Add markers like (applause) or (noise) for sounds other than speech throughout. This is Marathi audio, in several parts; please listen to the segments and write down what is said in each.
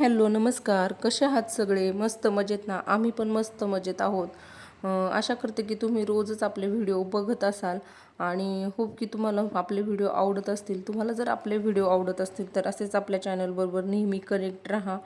हॅलो नमस्कार. कसे आहात सगळे? मस्त मजेत ना? आम्ही पण मस्त मजेत आहोत. आशा करते की तुम्ही रोजच आपले व्हिडिओ बघत असाल आणि होप की तुम्हाला आपले व्हिडिओ आवडत असतील. तुम्हाला जर आपले व्हिडिओ आवडत असतील तर असेच आपल्या चॅनलबरोबर नेहमी कनेक्ट राहा.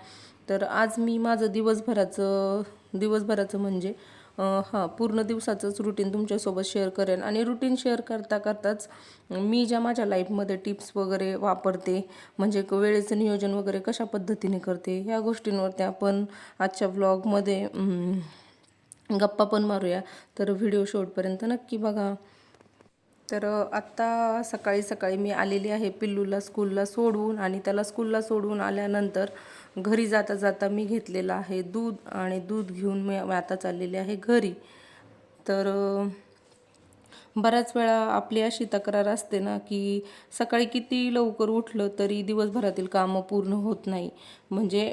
तर आज मी माझं दिवसभराचं दिवसभराचं म्हणजे हां पूर्ण दिवसाचंच रुटीन तुमच्यासोबत शेअर करेन. आणि रुटीन शेअर करता करताच मी ज्या माझ्या लाईफमध्ये टिप्स वगैरे वापरते म्हणजे वेळेचं नियोजन वगैरे कशा पद्धतीने करते ह्या गोष्टींवरती आपण आजच्या व्लॉगमध्ये गप्पा पण मारूया. तर व्हिडिओ शेवटपर्यंत नक्की बघा. तर आत्ता सकाळी सकाळी मी आलेली आहे पिल्लूला स्कूलला सोडवून आणि त्याला स्कूलला सोडवून आल्यानंतर घरी जाता जाता मी घेतलेलं आहे दूध आणि दूध घेऊन मी आता चाललेले आहे घरी. तर बऱ्याच वेळा आपली अशी तक्रार असते ना की सकाळी किती लवकर उठलं तरी दिवसभरातील कामं पूर्ण होत नाही. म्हणजे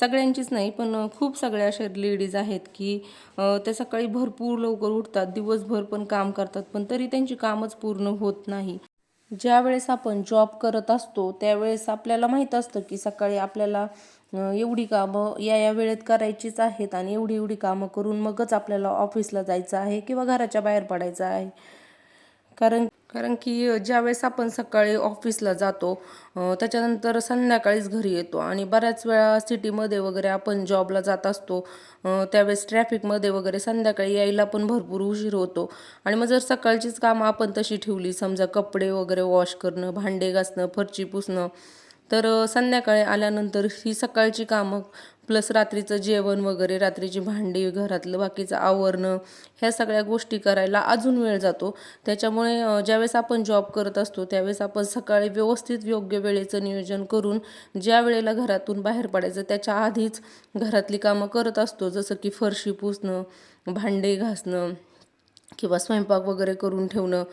सगळ्यांचीच नाही पण खूप सगळ्या अशा लेडीज आहेत की त्या सकाळी भरपूर लवकर उठतात दिवसभर पण काम करतात पण तरी त्यांची कामच पूर्ण होत नाही. ज्या वेळेस आपण जॉब करत असतो त्यावेळेस आपल्याला माहीत असतं की सकाळी आपल्याला एवढी कामं या या वेळेत करायचीच आहेत आणि एवढी एवढी कामं करून मगच आपल्याला ऑफिसला जायचं आहे किंवा घराच्या बाहेर पडायचं आहे. कारण कारण की ज्यावेळेस आपण सकाळी ऑफिसला जातो त्याच्यानंतर संध्याकाळीच घरी येतो आणि बऱ्याच वेळा सिटीमध्ये वगैरे आपण जॉबला जात असतो त्यावेळेस ट्रॅफिकमध्ये वगैरे संध्याकाळी यायला पण भरपूर उशीर होतो. आणि मग जर सकाळचीच कामं आपण तशी ठेवली समजा कपडे वगैरे वॉश करणं भांडे घासणं फरची पुसणं तर संध्याकाळी आल्यानंतर ही सकाळची कामं प्लस रात्रीचं जेवण वगैरे रात्रीची भांडी घरातलं बाकीचं आवरणं ह्या सगळ्या गोष्टी करायला अजून वेळ जातो. त्याच्यामुळे ज्यावेळेस आपण जॉब करत असतो त्यावेळेस आपण सकाळी व्यवस्थित योग्य वेळेचं नियोजन करून ज्या वेळेला घरातून बाहेर पडायचं त्याच्या आधीच घरातली कामं करत असतो. जसं की फरशी पुसणं भांडे घासणं किंवा स्वयंपाक वगैरे करून ठेवणं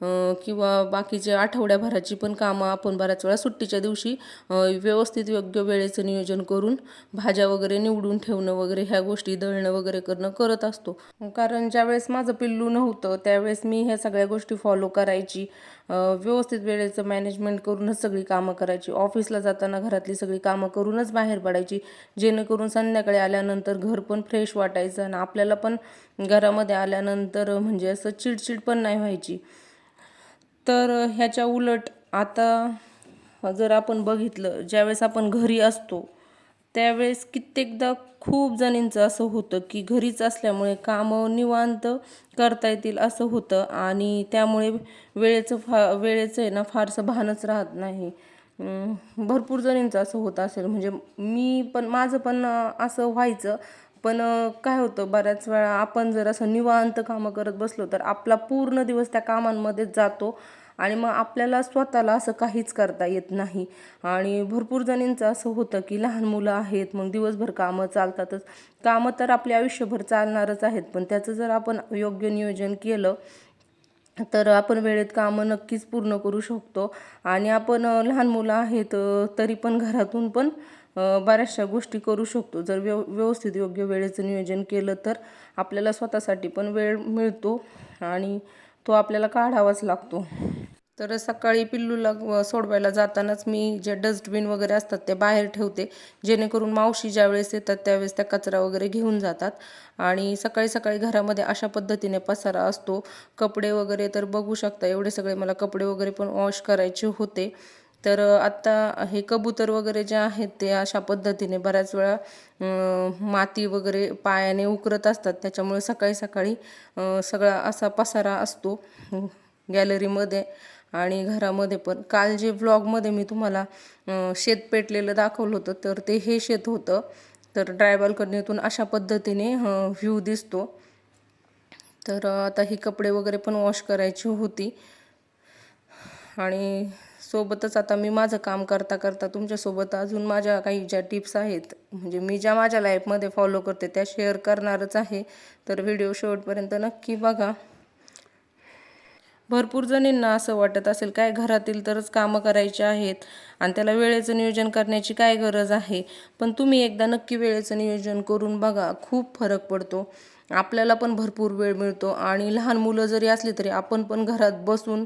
किंवा बाकीचे आठवड्याभराची पण कामं आपण बऱ्याच वेळा सुट्टीच्या दिवशी व्यवस्थित योग्य वेळेचं नियोजन करून भाज्या वगैरे निवडून ठेवणं वगैरे ह्या गोष्टी दळणं वगैरे करणं करत असतो. कारण ज्यावेळेस माझं पिल्लू नव्हतं त्यावेळेस मी ह्या सगळ्या गोष्टी फॉलो करायची. व्यवस्थित वेळेचं मॅनेजमेंट करूनच सगळी कामं करायची. ऑफिसला जाताना घरातली सगळी कामं करूनच बाहेर पडायची. जेणेकरून संध्याकाळी आल्यानंतर घर पण फ्रेश वाटायचं आणि आपल्याला पण घरामध्ये आल्यानंतर म्हणजे असं चिडचिड पण नाही व्हायची. तर ह्याच्या उलट आता जर आपण बघितलं ज्यावेळेस आपण घरी असतो त्यावेळेस कित्येकदा खूप जणींचं असं होतं की घरीच असल्यामुळे कामं निवांत करता येतील असं होतं आणि त्यामुळे वेळेचं फा वेळेचं आहे ना फारसं भानच राहत नाही. भरपूर जणींचं असं होत असेल. म्हणजे मी पण माझं पण असं व्हायचं. पण काय होतं बऱ्याच वेळा आपण जर असं निवांत कामं करत बसलो तर आपला पूर्ण दिवस त्या कामांमध्येच जातो आणि मग आपल्याला स्वतःला असं काहीच करता येत नाही. आणि भरपूर जणींचं असं होतं की लहान मुलं आहेत मग दिवसभर कामं चालतातच. कामं तर आपले आयुष्यभर चालणारच आहेत पण त्याचं जर आपण योग्य नियोजन केलं तर आपण वेळेत कामं नक्कीच पूर्ण करू शकतो. आणि आपण लहान मुलं आहेत तरी पण घरातून पण बऱ्याचशा गोष्टी करू शकतो. जर व्यव व्यवस्थित योग्य वेळेचं नियोजन केलं तर आपल्याला स्वतःसाठी पण वेळ मिळतो आणि तो आपल्याला काढावाच लागतो. तर सकाळी पिल्लूला सोडवायला जातानाच मी जे डस्टबिन वगैरे असतात ते बाहेर ठेवते. जेणेकरून मावशी ज्यावेळेस येतात त्यावेळेस त्या कचरा वगैरे घेऊन जातात. आणि सकाळी सकाळी घरामध्ये अशा पद्धतीने पसारा असतो. कपडे वगैरे तर बघू शकता एवढे सगळे मला कपडे वगैरे पण वॉश करायचे होते. तर आत्ता हे कबूतर वगैरे जे आहेत ते अशा पद्धतीने बऱ्याच वेळा माती वगैरे पायाने उकरत असतात. त्याच्यामुळे सकाळी सकाळी सगळा असा पसारा असतो गॅलरीमध्ये आणि घरामध्ये पण. काल जे व्लॉगमध्ये मी तुम्हाला शेत पेटलेलं दाखवलं होतं तर ते हे शेत होतं. तर ड्रायबाल्कनीतून अशा पद्धतीने व्ह्यू दिसतो. तर आता ही कपडे वगैरे पण वॉश करायची होती. आणि सोबतच आता मी माझं काम करता करता तुमच्यासोबत अजून माझ्या काही ज्या टिप्स आहेत म्हणजे मी ज्या माझ्या लाईफमध्ये फॉलो करते त्या शेअर करणारच आहे. तर व्हिडिओ शेवटपर्यंत नक्की बघा. भरपूर जणींना असं वाटत असेल काय घरातील तरच कामं करायची आहेत आणि त्याला वेळेचं नियोजन करण्याची काय गरज आहे? पण तुम्ही एकदा नक्की वेळेचं नियोजन करून बघा खूप फरक पडतो. आपल्याला पण भरपूर वेळ मिळतो आणि लहान मुलं जरी असली तरी आपण पण घरात बसून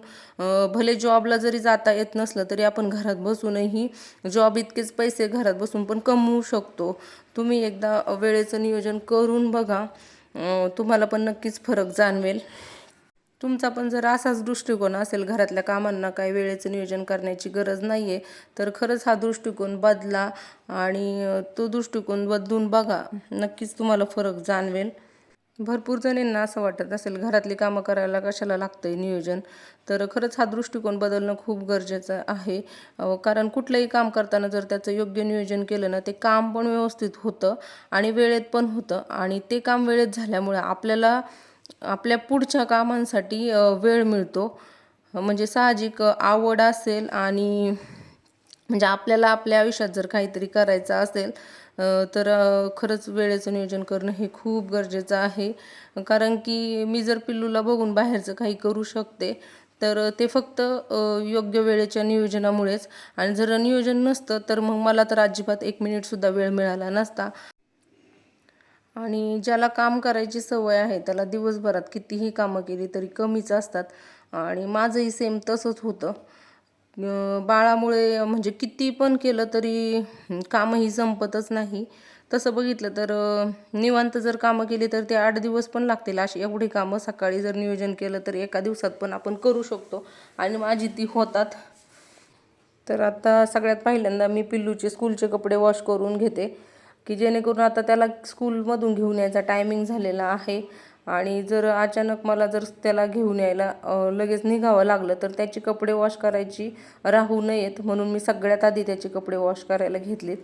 भले जॉबला जरी जाता येत नसलं तरी आपण घरात बसूनही जॉब इतकेच पैसे घरात बसून पण कमवू शकतो. तुम्ही एकदा वेळेचं नियोजन करून बघा. तुम्हाला पण नक्कीच फरक जाणवेल. तुमचा पण जर असाच दृष्टिकोन असेल घरातल्या कामांना काही वेळेचं नियोजन करण्याची गरज नाही आहे तर खरंच हा दृष्टिकोन बदला आणि तो दृष्टिकोन बदलून बघा. नक्कीच तुम्हाला फरक जाणवेल. भरपूर जणींना असं वाटत असेल घरातली कामं करायला कशाला लागतं आहे नियोजन? तर खरंच हा दृष्टिकोन बदलणं खूप गरजेचं आहे. कारण कुठलंही काम करताना जर त्याचं योग्य नियोजन केलं ना ते काम पण व्यवस्थित होतं आणि वेळेत पण होतं. आणि ते काम वेळेत झाल्यामुळे आपल्याला आपल्या पुढच्या कामांसाठी वेळ मिळतो. म्हणजे साहजिक आवड असेल आणि म्हणजे आपल्याला आपल्या आयुष्यात जर काहीतरी करायचं असेल तर खरंच वेळेचं नियोजन करणं हे खूप गरजेचं आहे. कारण की मी जर पिल्लूला बघून बाहेरचं काही करू शकते तर ते फक्त योग्य वेळेच्या नियोजनामुळेच. आणि जर नियोजन नसतं तर मग मला तर अजिबात एक मिनिटसुद्धा वेळ मिळाला नसता. आणि ज्याला काम करायची सवय आहे त्याला दिवसभरात कितीही कामं केली तरी कमीच असतात. आणि माझंही सेम तसंच होतं. बाळामुळे म्हणजे किती पण केलं तरी कामही संपतच नाही. तसं बघितलं तर निवांत जर कामं केली तर ते आठ दिवस पण लागतील. अशी एवढी कामं सकाळी जर नियोजन केलं तर एका दिवसात पण आपण करू शकतो. आणि माझी ती होतात. तर आता सगळ्यात पहिल्यांदा मी पिल्लूचे स्कूलचे कपडे वॉश करून घेते. की जेणेकरून आता त्याला स्कूलमधून घेऊन यायचा टायमिंग झालेला आहे. आणि जर अचानक मला जर त्याला घेऊन यायला लगेच निघावं लागलं तर त्याचे कपडे वॉश करायची राहू नयेत. म्हणून मी सगळ्यात आधी त्याचे कपडे वॉश करायला घेतलेत.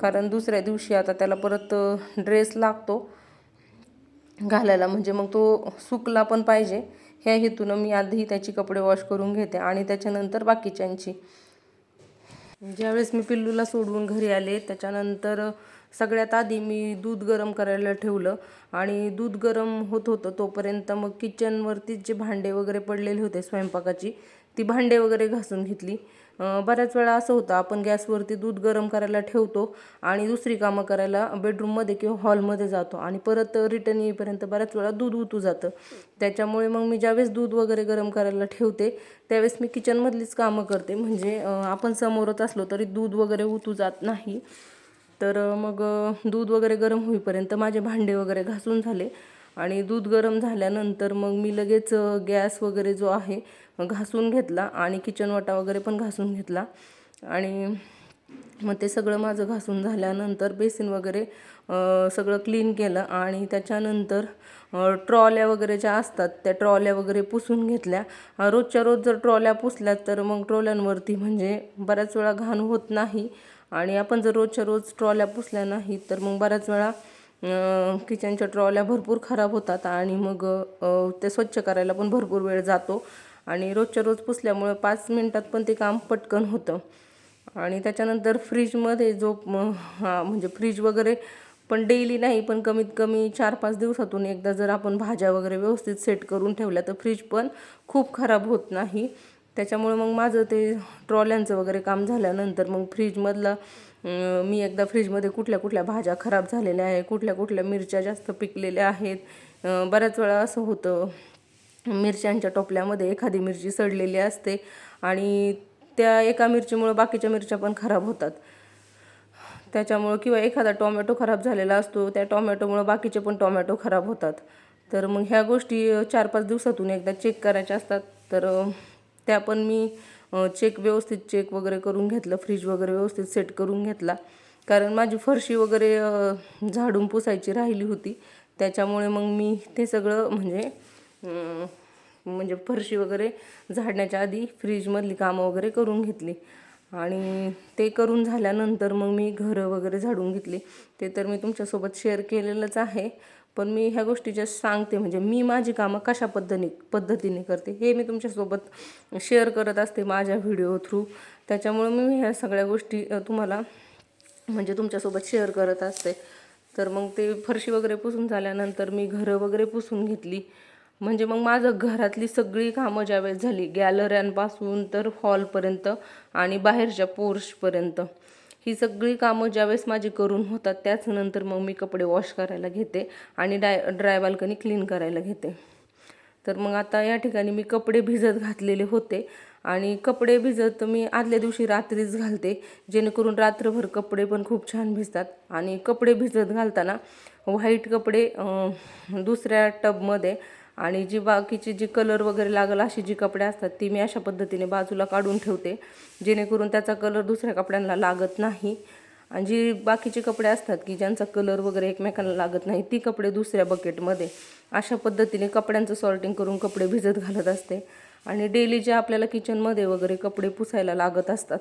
कारण दुसऱ्या दिवशी आता त्याला परत ड्रेस लागतो घालायला. म्हणजे मग तो सुकला पण पाहिजे. ह्या हेतूनं मी आधी त्याची कपडे वॉश करून घेते आणि त्याच्यानंतर बाकीच्यांची. ज्यावेळेस मी पिल्लूला सोडवून घरी आले त्याच्यानंतर सगळ्यात आधी मी दूध गरम करायला ठेवलं आणि दूध गरम होत होतं तोपर्यंत मग किचनवरतीच जे भांडे वगैरे पडलेले होते स्वयंपाकाची ती भांडे वगैरे घासून घेतली. बऱ्याच वेळा असं होतं आपण गॅसवरती दूध गरम करायला ठेवतो आणि दुसरी कामं करायला बेडरूममध्ये किंवा हॉलमध्ये जातो आणि परत रिटर्न येईपर्यंत बऱ्याच वेळा दूध उतू जातं. त्याच्यामुळे मग मी ज्यावेळेस दूध वगैरे गरम करायला ठेवते त्यावेळेस मी किचनमधलीच कामं करते. म्हणजे आपण समोरच असलो तरी दूध वगैरे उतू जात नाही. तर मग दूध वगैरे गरम होईपर्यंत माझे भांडे वगैरे घासून झाले. आणि दूध गरम झाल्यानंतर मग मी लगेच गॅस वगैरे जो आहे घासून घेतला आणि किचन वाटा वगैरे पण घासून घेतला. आणि मग ते सगळं माझं घासून झाल्यानंतर बेसिन वगैरे सगळं क्लीन केलं आणि त्याच्यानंतर ट्रॉल्या वगैरे ज्या असतात त्या ट्रॉल्या वगैरे पुसून घेतल्या. रोजच्या रोज जर ट्रॉल्या पुसल्या तर मग ट्रॉल्यांवरती म्हणजे बऱ्याच वेळा घाण होत नाही. आणि आपण जर रोजच्या रोज ट्रॉल्या पुसल्या नाही तर मग बऱ्याच वेळा किचनच्या ट्रॉल्या भरपूर खराब होतात आणि मग ते स्वच्छ करायला पण भरपूर वेळ जातो. आणि रोजच्या रोज पुसल्यामुळे पाच मिनटात पण ते काम पटकन होतं. आणि त्याच्यानंतर फ्रीजमध्ये जो म- हा म्हणजे फ्रीज वगैरे पण डेली नाही पण कमीत कमी चार पाच दिवसातून एकदा जर आपण भाज्या वगैरे व्यवस्थित सेट करून ठेवल्या तर फ्रीज पण खूप खराब होत नाही. त्याच्यामुळं मग माझं ते ट्रॉल्यांचं वगैरे काम झाल्यानंतर मग फ्रीजमधलं मी एकदा फ्रीजमध्ये कुठल्या कुठल्या भाज्या खराब झालेल्या आहे कुठल्या कुठल्या मिरच्या जास्त पिकलेल्या आहेत बऱ्याच वेळा असं होतं मिरच्यांच्या टोपल्यामध्ये एखादी मिरची सडलेली असते आणि त्या एका मिरचीमुळं बाकीच्या मिरच्या पण खराब होतात. त्याच्यामुळं किंवा एखादा टोमॅटो खराब झालेला असतो त्या टोमॅटोमुळं बाकीचे पण टोमॅटो खराब होतात. तर मग ह्या गोष्टी चार पाच दिवसातून एकदा चेक करायच्या असतात. तर त्या पण मी चेक व्यवस्थित चेक वगैरे करून घेतलं फ्रीज वगैरे व्यवस्थित सेट करून घेतला. कारण माझी फरशी वगैरे झाडून पुसायची राहिली होती. त्याच्यामुळे मग मी ते सगळं म्हणजे म्हणजे फरशी वगैरे झाडण्याच्या आधी फ्रीजमधली कामं वगैरे करून घेतली. आणि ते करून झाल्यानंतर मग मी घरं वगैरे झाडून घेतली. ते तर मी तुमच्यासोबत शेअर केलेलंच आहे. पण मी ह्या गोष्टी ज्या सांगते म्हणजे मी माझी कामं कशा पद्धतीने पद्धतीने करते हे मी तुमच्यासोबत शेअर करत असते माझ्या व्हिडिओ थ्रू त्याच्यामुळं मी ह्या सगळ्या गोष्टी तुम्हाला म्हणजे तुमच्यासोबत शेअर करत असते. तर मग ते फरशी वगैरे पुसून झाल्यानंतर मी घरं वगैरे पुसून घेतली. म्हणजे मग माझं घरातली सगळी कामं ज्यावेळेस झाली गॅलऱ्यांपासून तर हॉलपर्यंत आणि बाहेरच्या पोर्शपर्यंत ही सगळी कामं ज्यावेळेस माझी करून होतात त्याच नंतर मग मी कपडे वॉश करायला घेते आणि डाय ड्राय बाल्कनी क्लीन करायला घेते. तर मग आता या ठिकाणी मी कपडे भिजत घातलेले होते आणि कपडे भिजत मी आदल्या दिवशी रात्रीच घालते जेणेकरून रात्रभर कपडे पण खूप छान भिजतात. आणि कपडे भिजत घालताना व्हाईट कपडे दुसऱ्या टबमध्ये आणि जी बाकीची जी कलर वगैरे लागेल अशी जी कपडे असतात ती मी अशा पद्धतीने बाजूला काढून ठेवते. जेणेकरून त्याचा कलर दुसऱ्या कपड्यांना लागत नाही. आणि जी बाकीचे कपडे असतात की ज्यांचा कलर वगैरे एकमेकांना लागत नाही ती कपडे दुसऱ्या बकेटमध्ये अशा पद्धतीने कपड्यांचं सॉर्टिंग करून कपडे भिजत घालत असते. आणि डेली जे आपल्याला किचनमध्ये वगैरे कपडे पुसायला लागत असतात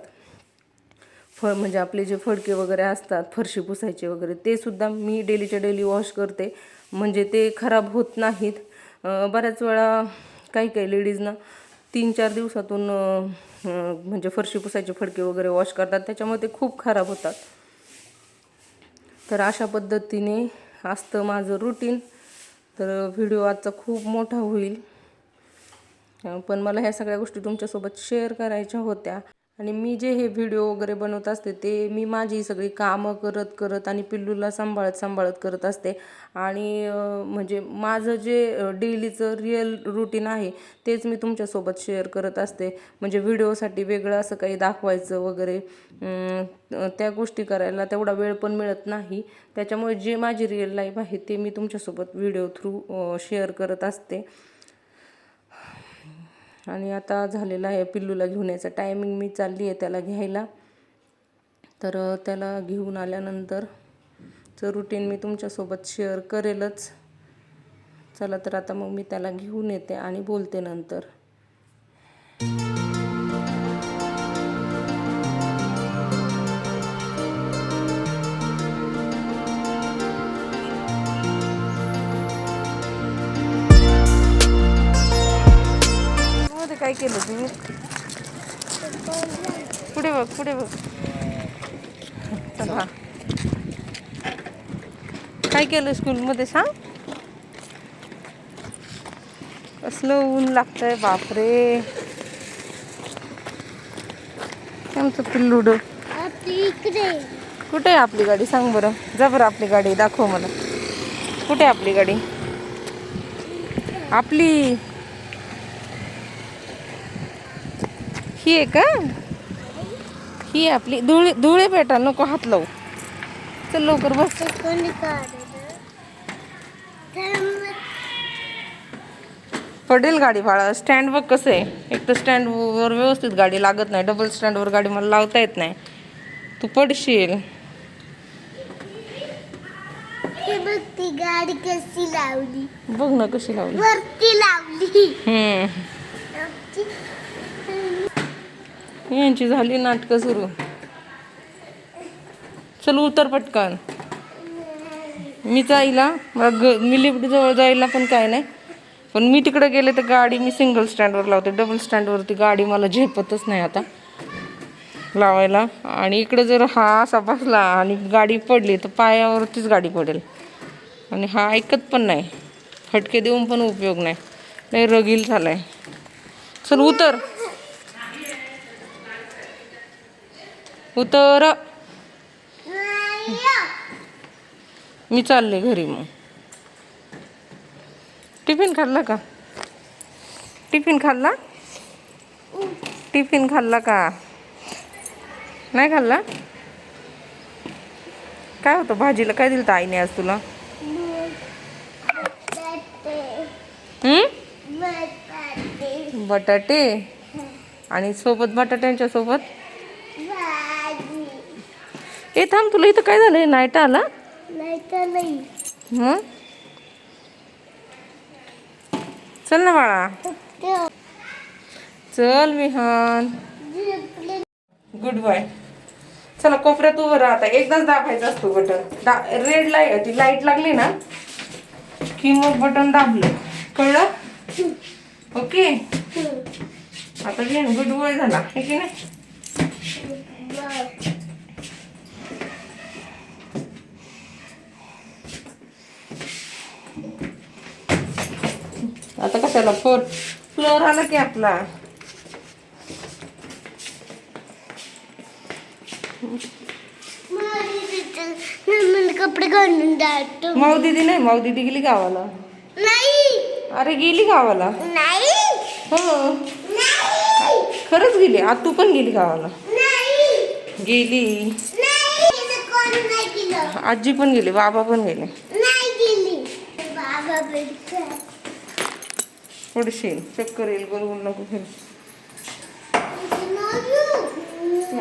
फळ म्हणजे आपले जे फडके वगैरे असतात फरशी पुसायचे वगैरे ते सुद्धा मी डेलीच्या डेली वॉश करते. म्हणजे ते खराब होत नाहीत. बऱ्याच वेळा काही काही लेडीजना तीन चार दिवसातून म्हणजे फरशी पुसायचे फडके वगैरे वॉश करतात. त्याच्यामुळे ते खूप खराब होतात. तर अशा पद्धतीने असतं माझं रुटीन तर व्हिडिओ आजचा खूप मोठा होईल. पण मला ह्या सगळ्या गोष्टी तुमच्यासोबत शेअर करायच्या होत्या. आणि मी जे हे व्हिडिओ वगैरे बनवत असते ते मी माझी सगळी कामं करत करत आणि पिल्लूला सांभाळत सांभाळत करत असते. आणि म्हणजे माझं जे डेलीचं रिअल रुटीन आहे तेच मी तुमच्यासोबत शेअर करत असते. म्हणजे व्हिडिओसाठी वेगळं असं काही दाखवायचं वगैरे त्या गोष्टी करायला तेवढा वेळ पण मिळत नाही. त्याच्यामुळे जे माझी रिअल लाईफ आहे ते मी तुमच्यासोबत व्हिडिओ थ्रू शेअर करत असते. आणि आता झालेला आहे पिल्लूला घेऊन यायचा. टायमिंग मी चालली आहे त्याला घ्यायला. तर त्याला घेऊन आल्यानंतर चं रुटीन मी तुमच्यासोबत शेअर करेलच. चला तर आता मग मी त्याला घेऊन येते आणि बोलते नंतर. काय केलं तुम्ही? पुढे बघ पुढे बघ. चला. काय केलं स्कूलमध्ये सांग? कसलं ऊन लागतंय बापरे. आमचं पिल्लूड कुठे आहे आपली गाडी? सांग बरं. जा बरं आपली गाडी दाखव मला. कुठे आहे आपली गाडी? आपली. ही आहे का ही आपली धुळे धुळे पेटा नको हात लावू. चल लवकर बस. पडेल गाडी बाळा. स्टँड बघ कसं आहे. एक तर स्टँडवर व्यवस्थित गाडी लागत नाही. डबल स्टँडवर गाडी मला लावता येत नाही. तू पडशील. बघ ती गाडी कशी लावली बघ ना कशी लावली. वरती लावली. हम्म. यांची झाली नाटकं सुरू. चल उतर पटकन. मी जायला मला ग मी लिफ्ट जवळ जायला पण काय नाही. पण मी तिकडे गेले तर गाडी मी सिंगल स्टँडवर लावते. डबल स्टँडवरती गाडी मला झेपतच नाही आता. लावायला. आणि इकडे जर हा असा बसला आणि गाडी पडली तर पायावरतीच गाडी पडेल. आणि हा ऐकत पण नाही. फटके देऊन पण उपयोग नाही. लय रगील आहे चल उतर. उतर. मी चालले घरी मग. टिफिन खाल्ला का? टिफिन खाल्ला? टिफिन खाल्ला का? नाही खाल्ला? काय होतं भाजीला? काय दिलं आईने आज तुला? बटाटे? आणि सोबत बटाट्यांच्या सोबत? ए थांब तुला इथं काय झालंय? नाईट आला? हं? चल ना बाळा. चल विहान गुड बाय चला कोपऱ्यात उभं राहता एकदाच दाबायचं असतो बटन. दा रेड लाइट ती लाइट लागली ना की मग बटन दाबलं. कळलं? ओके. आता गुड बॉय झाला. हे की नाही आता कशाला? फ्लोर फ्लोर आला की आपला. कपडे घालून जातो माऊ दिदी नाही माऊ दिदी गेली गावाला. नाही. अरे गेली गावाला. नाही. हो. नाही खरंच गेली आज तू पण गेली गावाला. नाही. गेली. नाही. इथं कोण नाही केलं आजी पण गेली बाबा पण गेली बाबा भेटतो पडशील. चक्कर येईल गोल गोल नको फिरू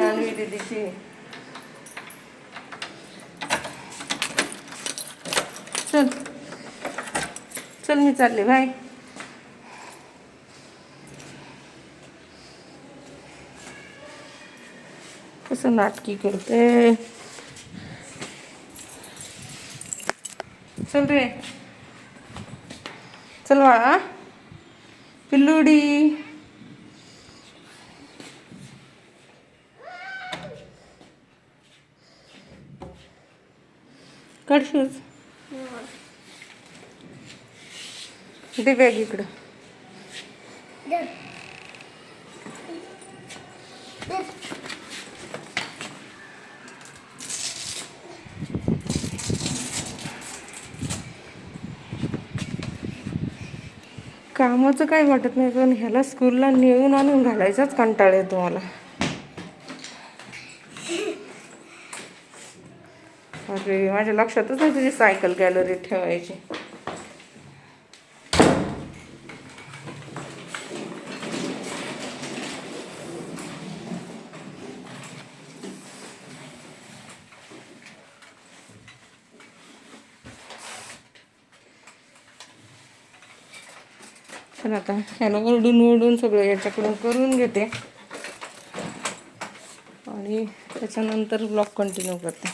आणली दीदीची चल. चल मी चालले. बाय. कसं नाटकी करते? चल रे. चल बाळा पिल्लुडी काढ शूज. दे बॅग इकडं. कामाचं काही वाटत नाही पण ह्याला स्कूलला नेऊन आणून घालायचाच कंटाळा येतो मला. अरे माझ्या लक्षातच नाही तुझी सायकल गॅलरीत ठेवायची. पण आता ह्यानं ओरडून ओरडून सगळं याच्याकडून करून घेते. आणि त्याच्यानंतर ब्लॉग कंटिन्यू करते.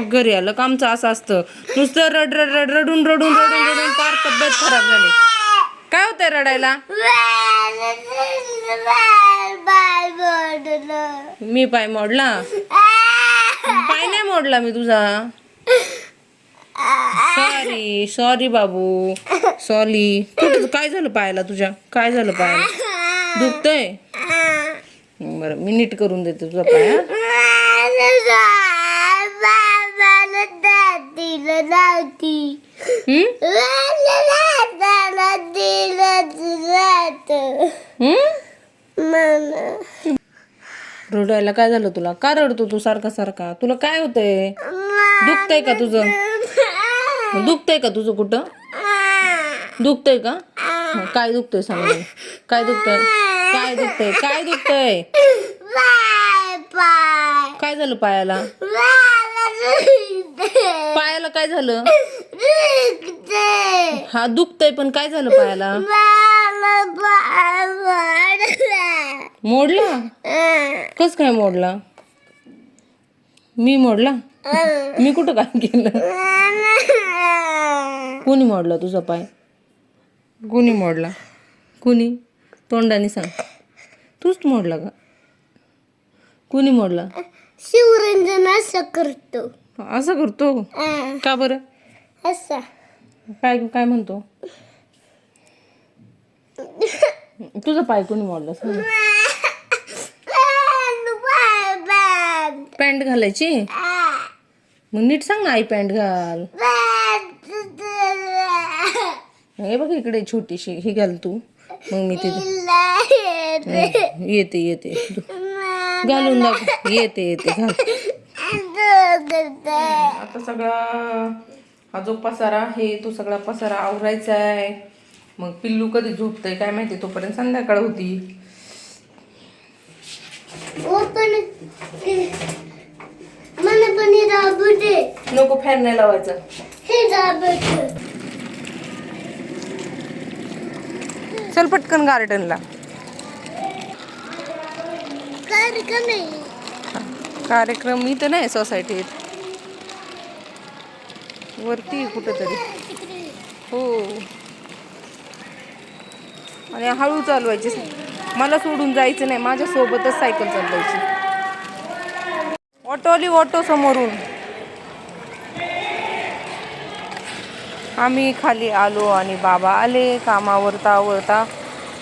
घरी आलं का आमचं असं असतं. नुसतं रड रड रड रडून रडून रडून रडून फार तब्येत खराब झाली. काय होतंय रडायला? मी पाय मोडला? पाय नाही मोडला मी तुझा. सॉरी सॉरी बाबू. सॉरी कुठं काय झालं पायाला तुझ्या? काय झालं पायाला? दुखतंय? बरं. मी नीट करून देते तुझा पाय. रडायला काय झालं तुला? का रडतो तू सारखा सारखा? तुला काय होतंय? दुखतंय का तुझं? दुखतंय का तुझं कुठं? दुखतंय का? काय दुखतंय सांग. काय दुखतंय? काय दुखतंय? काय दुखतंय? काय झालं पायाला? पायाला काय झालं? हा दुखतंय पण काय झालं पायाला? मोडला. कस काय मोडला? मी मोडला? मी कुठं काय केलं? कोणी मोडला तुझा पाय? कोणी मोडला. कोणी? तोंडाने सांग. तूच मोडला का? कोणी मोडला? शिवरंजन असं करतो. असं करतो? का बरं? असं. काय काय म्हणतो? तुझा पाय कोणी मोडला सांग (laughs) पॅन्ट घालायची? मग नीट सांग ना आई पॅन्ट घाल. हे बघ इकडे छोटीशी ही घाल तू. मग मी तिथे हं, येते येते. घालून दाखव येते येते घाल. आता सगळा हा जो पसारा आहे तो सगळा पसारा आवरायचा आहे. मग पिल्लू कधी झोपतंय काय माहिती तोपर्यंत संध्याकाळ होती. पण मला पण हे राबवते नको फॅन नाही लावायचा हे राबवते चल पटकन गार्डनला. कार्यक्रम कार्यक्रम इथं नाही सोसायटीत वरती कुठंतरी. हो. आणि हळू चालवायची मला सोडून जायचं नाही. माझ्या सोबतच सायकल चालवायची. ऑटो आली ऑटो समोरून. आम्ही खाली आलो आणि बाबा आले कामावरता आवरता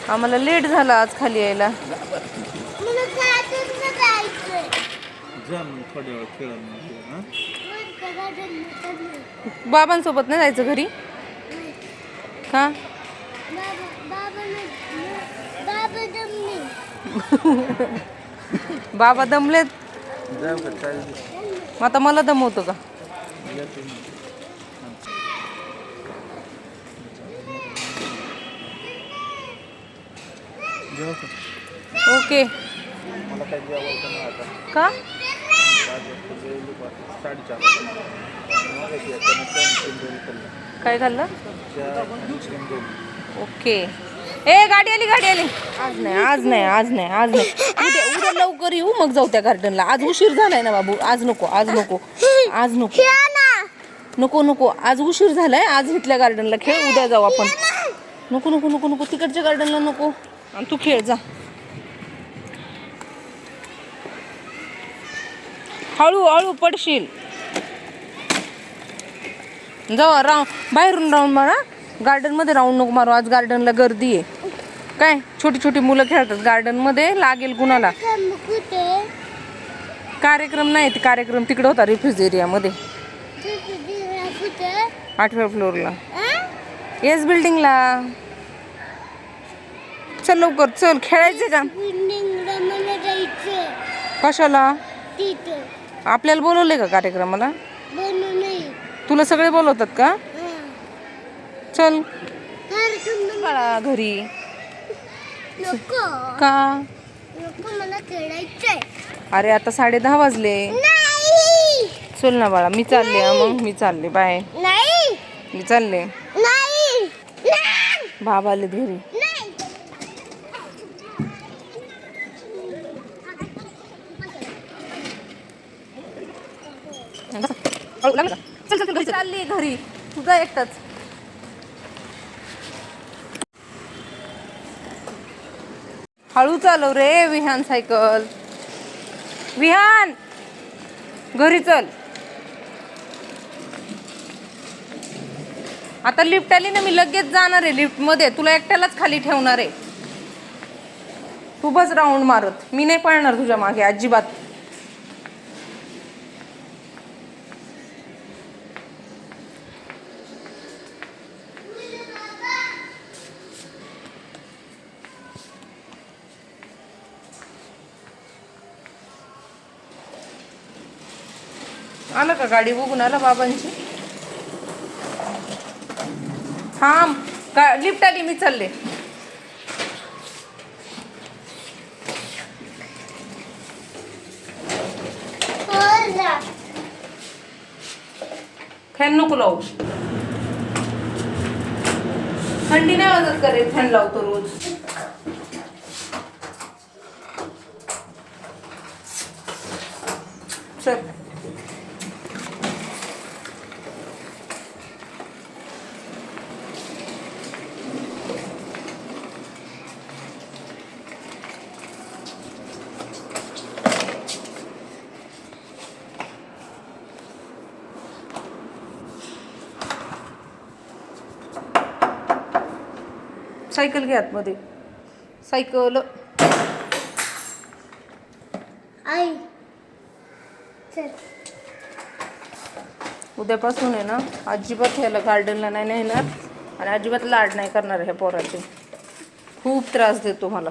आम्हाला लेट झाला आज खाली यायला. हा. बाबांसोबत नाही जायचं घरी? का? बाबा दमलेत? मग आता मला दमवतो का या तुम्ही जेव्हा का ओके मला काही जेवायचं नाही आता का पाच वाजता जेवलो बा साडेचार मगाशी येताना चहा तीन रोल खाल्लं. काय खाल्लं? ओके. ए गाडी आली गाडी आली. आज नाही आज नाही आज नाही आज नाही. उद्या उद्या लवकर येऊ मग जाऊ त्या गार्डनला आज उशीर झालाय ना बाबू. आज नको आज नको आज नको. नको नको. आज उशीर झालाय आज इथल्या गार्डनला खेळ. उद्या जाऊ आपण. नको नको नको नको. तिकडच्या गार्डनला नको. आणि तू खेळ जा. हळू हळू पडशील. जाऊ राव बाहेरून राऊंड मारा. गार्डनमध्ये राऊंड नको मारू. आज गार्डनला गर्दी आहे. काय? छोटी छोटी मुलं खेळतात गार्डनमध्ये. लागेल कुणाला? कार्यक्रम नाही ते कार्यक्रम तिकडे होता रिफ्युज एरियामध्ये आठव्या फ्लोअरला? येस बिल्डिंगला चल लवकर चल खेळायचे का? कशाला? आपल्याला बोलवले का कार्यक्रमाला? तुला सगळे बोलवतात का. चल. बाळा घरी. का? अरे आता साडे दहा वाजले. चल ना बाळा मी चालले मग मी चालले बाय. नाही मी चालले. बाबा आले घरी नाही हळू, हो, लागलं का? चल चल चल घरी चालली घरी. तुझा एकटाच. हळू चालव रे विहान सायकल. विहान घरी चल. आता लिफ्ट आली ना मी लगेच जाणार आहे लिफ्टमध्ये. तुला एकट्यालाच खाली ठेवणार आहे. तू बस राऊंड मारत. मी नाही पळणार तुझ्या मागे अजिबात आलं का गाडी बघून आला बाबांची? हा का लिफ्ट आली मी चालले. फॅन नको लावू. थंडी नाही वाजत करे फॅन लावतो रोज? सायकल घे आतमध्ये. सायकल. आई. चल. उद्यापासून आहे ना अजिबात ह्याला गार्डनला नाही नेणार आणि अजिबात लाड नाही करणार ह्या पोराचे. खूप त्रास देतो मला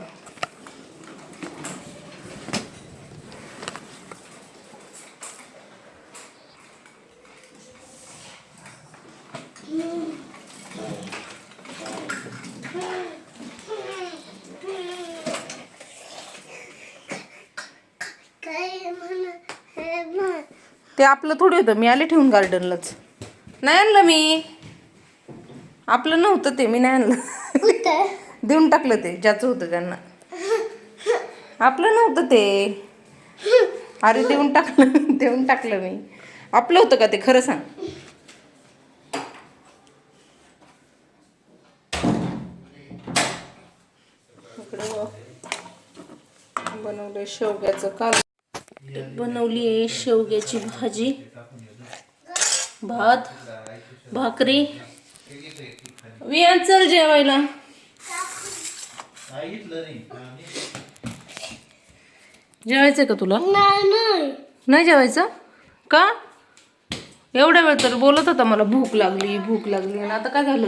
काय म्हणा हे म्हण. ते आपलं थोडी होतं. मी आले ठेवून गार्डनलाच नाही आणलं मी. आपलं नव्हतं ते मी नाही आणलं. देऊन टाकलं ते ज्याचं होतं त्यांना. आपलं नव्हतं ते. अरे देऊन टाकलं देऊन टाकलं मी. आपलं होतं का ते? खरं सांग. इकडे बनवलं शेवग्याचं काल बनवली आहे शेवग्याची भाजी. भात भाकरी. वियान चल जेवायला. जेवायचंय का तुला? नाही नाही. नाही जेवायचं? का? एवढ्या वेळ तर बोलत होता मला भूक लागली भूक लागली. आणि आता काय झालं?